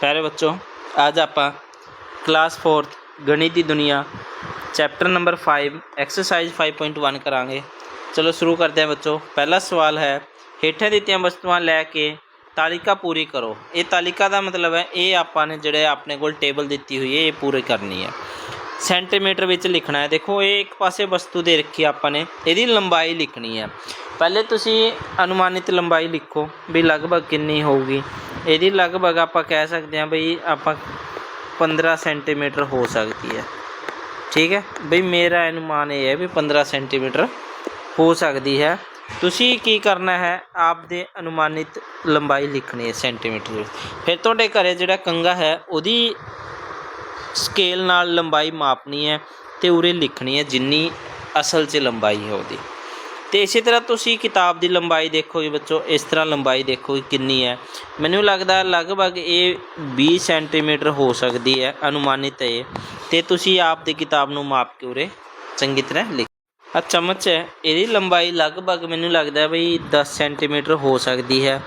ਪਿਆਰੇ ਬੱਚੋ, ਅੱਜ ਆਪਾਂ ਕਲਾਸ 4th ਗਣਿਤ ਦੀ ਦੁਨੀਆ ਚੈਪਟਰ ਨੰਬਰ 5 ਐਕਸਰਸਾਈਜ਼ 5.1 ਕਰਾਂਗੇ। ਚਲੋ ਸ਼ੁਰੂ ਕਰਦੇ ਹਾਂ ਬੱਚੋ। ਪਹਿਲਾ ਸਵਾਲ ਹੈ, ਹੇਠਾਂ ਦਿੱਤੀਆਂ ਵਸਤੂਆਂ ਲੈ ਕੇ ਤਾਲਿਕਾ ਪੂਰੀ ਕਰੋ। ਇਹ ਤਾਲਿਕਾ ਦਾ ਮਤਲਬ ਹੈ, ਇਹ ਆਪਾਂ ਨੇ ਜਿਹੜੇ ਆਪਣੇ ਕੋਲ ਟੇਬਲ ਦਿੱਤੀ ਹੋਈ ਹੈ, ਇਹ ਪੂਰੀ ਕਰਨੀ ਹੈ। ਸੈਂਟੀਮੀਟਰ ਵਿੱਚ ਲਿਖਣਾ ਹੈ। ਦੇਖੋ, ਇਹ ਇੱਕ ਪਾਸੇ ਵਸਤੂ ਦੇ ਰੱਖੀ ਆਪਾਂ ਨੇ, ਇਹਦੀ ਲੰਬਾਈ ਲਿਖਣੀ ਹੈ। ਪਹਿਲੇ ਤੁਸੀਂ ਅਨੁਮਾਨਿਤ ਲੰਬਾਈ ਲਿਖੋ ਵੀ ਲਗਭਗ ਕਿੰਨੀ ਹੋਊਗੀ। ਇਹਦੀ ਲਗਭਗ ਆਪਾਂ ਕਹਿ ਸਕਦੇ ਹਾਂ ਬਈ ਆਪਾਂ 15 ਸੈਂਟੀਮੀਟਰ ਹੋ ਸਕਦੀ ਹੈ। ਠੀਕ ਹੈ? ਬਈ ਮੇਰਾ ਅਨੁਮਾਨ ਇਹ ਹੈ ਵੀ 15 ਸੈਂਟੀਮੀਟਰ ਹੋ ਸਕਦੀ ਹੈ। ਤੁਸੀਂ ਕੀ ਕਰਨਾ ਹੈ? ਆਪਦੇ ਅਨੁਮਾਨਿਤ ਲੰਬਾਈ ਲਿਖਣੀ ਹੈ ਸੈਂਟੀਮੀਟਰ ਵਿੱਚ ਫਿਰ ਤੁਹਾਡੇ ਘਰੇ ਜਿਹੜਾ ਕੰਗਾ ਹੈ, ਉਹਦੀ ਸਕੇਲ ਨਾਲ ਲੰਬਾਈ ਮਾਪਣੀ ਹੈ ਤੇ ਉਰੇ ਲਿਖਣੀ ਹੈ ਜਿੰਨੀ ਅਸਲ 'ਚ ਲੰਬਾਈ ਹੈ ਉਹਦੀ। ਤੇ ਇਸੇ ਤਰ੍ਹਾਂ ਤੁਸੀਂ ਕਿਤਾਬ ਦੀ ਲੰਬਾਈ ਦੇਖੋਗੇ ਬੱਚੋ, ਇਸ ਤਰ੍ਹਾਂ ਲੰਬਾਈ ਦੇਖੋਗੇ ਕਿੰਨੀ ਹੈ। ਮੈਨੂੰ ਲੱਗਦਾ ਲਗਭਗ ਇਹ 20 ਸੈਂਟੀਮੀਟਰ ਹੋ ਸਕਦੀ ਹੈ ਅਨੁਮਾਨਿਤ ਹੈ ਇਹ। ਤੇ ਤੁਸੀਂ ਆਪ ਦੀ ਕਿਤਾਬ ਨੂੰ ਮਾਪ ਕੇ ਉਰੇ ਚੰਗੀ ਤਰ੍ਹਾਂ ਲਿਖ ਆ ਚਮਚ ਹੈ, ਇਹਦੀ ਲੰਬਾਈ ਲਗਭਗ ਮੈਨੂੰ ਲੱਗਦਾ ਹੈ ਬਈ 10 ਸੈਂਟੀਮੀਟਰ ਹੋ ਸਕਦੀ ਹੈ।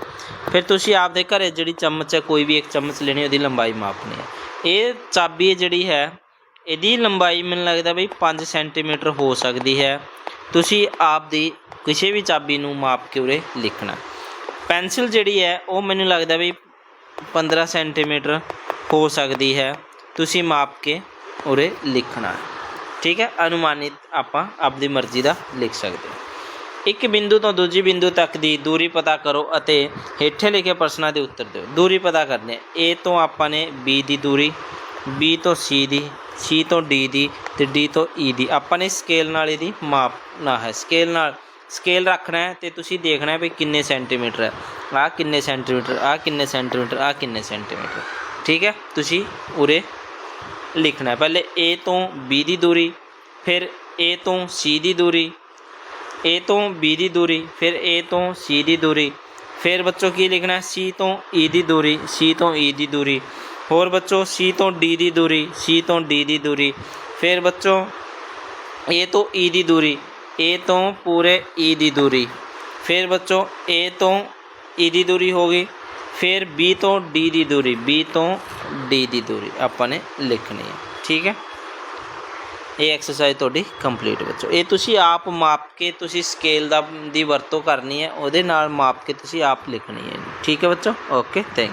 ਫਿਰ ਤੁਸੀਂ ਆਪਦੇ ਘਰੇ ਜਿਹੜੀ ਚਮਚ ਹੈ, ਕੋਈ ਵੀ ਇੱਕ ਚਮਚ ਲੈਣੀ ਉਹਦੀ ਲੰਬਾਈ ਮਾਪਣੀ ਹੈ। ਇਹ ਚਾਬੀ ਜਿਹੜੀ ਹੈ, ਇਹਦੀ ਲੰਬਾਈ ਮੈਨੂੰ ਲੱਗਦਾ ਬਈ 5 ਸੈਂਟੀਮੀਟਰ ਹੋ ਸਕਦੀ ਹੈ। ਤੁਸੀਂ ਆਪ ਦੀ ਕਿਸੇ ਵੀ ਚਾਬੀ ਨੂੰ ਮਾਪ ਕੇ ਉਰੇ ਲਿਖਣਾ। ਪੈਨਸਿਲ ਜਿਹੜੀ ਹੈ, ਉਹ ਮੈਨੂੰ ਲੱਗਦਾ ਵੀ 15 ਸੈਂਟੀਮੀਟਰ ਹੋ ਸਕਦੀ ਹੈ। ਤੁਸੀਂ ਮਾਪ ਕੇ ਉਰੇ ਲਿਖਣਾ। ਠੀਕ ਹੈ, ਅਨੁਮਾਨਿਤ ਆਪਾਂ ਆਪਦੀ ਮਰਜ਼ੀ ਦਾ ਲਿਖ ਸਕਦੇ ਹਾਂ। ਇੱਕ ਬਿੰਦੂ ਤੋਂ ਦੂਜੀ ਬਿੰਦੂ ਤੱਕ ਦੀ ਦੂਰੀ ਪਤਾ ਕਰੋ ਅਤੇ ਹੇਠੇ ਲਿਖੇ ਪ੍ਰਸ਼ਨਾਂ ਦੇ ਉੱਤਰ ਦਿਓ। ਦੂਰੀ ਪਤਾ ਕਰਨੇ ਹੈ। A ਤੋਂ ਆਪਾਂ ਨੇ B ਦੀ ਦੂਰੀ, B ਤੋਂ C ਦੀ ਸੀ ਤੋਂ ਡੀ ਦੀ ਤੇ ਡੀ ਤੋਂ ਈ ਦੀ। ਆਪਾਂ ਨੇ ਸਕੇਲ ਨਾਲ ਇਹਦੀ ਮਾਪਣਾ ਹੈ। ਸਕੇਲ ਨਾਲ ਸਕੇਲ ਰੱਖਣਾ ਹੈ ਤੇ ਤੁਸੀਂ ਦੇਖਣਾ ਹੈ ਵੀ ਕਿੰਨੇ ਸੈਂਟੀਮੀਟਰ ਹੈ। ਆਹ ਕਿੰਨੇ ਸੈਂਟੀਮੀਟਰ ਆਹ ਕਿੰਨੇ ਸੈਂਟੀਮੀਟਰ ਆਹ ਕਿੰਨੇ ਸੈਂਟੀਮੀਟਰ ਠੀਕ ਹੈ? ਤੁਸੀਂ ਉਰੇ ਲਿਖਣਾ ਪਹਿਲੇ A ਤੋਂ B ਦੀ ਦੂਰੀ, ਫਿਰ A ਤੋਂ C ਦੀ ਦੂਰੀ, A ਤੋਂ B ਦੀ ਦੂਰੀ, ਫਿਰ A ਤੋਂ C ਦੀ ਦੂਰੀ, ਫਿਰ ਬੱਚੋ ਕੀ ਲਿਖਣਾ ਹੈ? C ਤੋਂ E ਦੀ ਦੂਰੀ, C ਤੋਂ E ਦੀ ਦੂਰੀ। ਹੋਰ ਬੱਚੋ, C ਤੋਂ D ਦੀ ਦੂਰੀ, C ਤੋਂ D ਦੀ ਦੂਰੀ। ਫਿਰ ਬੱਚੋ, A ਤੋਂ E ਦੀ ਦੂਰੀ, A ਤੋਂ ਪੂਰੇ E ਦੀ ਦੂਰੀ। ਫਿਰ ਬੱਚੋ, A ਤੋਂ E ਦੀ ਦੂਰੀ ਹੋ ਗਈ। ਫਿਰ B ਤੋਂ D ਦੀ ਦੂਰੀ, B ਤੋਂ D ਦੀ ਦੂਰੀ ਆਪਾਂ ਨੇ ਲਿਖਣੀ ਹੈ, ਠੀਕ ਹੈ? ਇਹ ਐਕਸਰਸਾਈਜ਼ ਤੁਹਾਡੀ ਕੰਪਲੀਟ ਬੱਚੋ। ਇਹ ਤੁਸੀਂ ਆਪ ਮਾਪ ਕੇ ਤੁਸੀਂ ਸਕੇਲ ਦਾ, ਦੀ ਵਰਤੋਂ ਕਰਨੀ ਹੈ, ਉਹਦੇ ਨਾਲ ਮਾਪ ਕੇ ਤੁਸੀਂ ਆਪ ਲਿਖਣੀ ਹੈ ਠੀਕ ਹੈ ਬੱਚੋ? Okay thank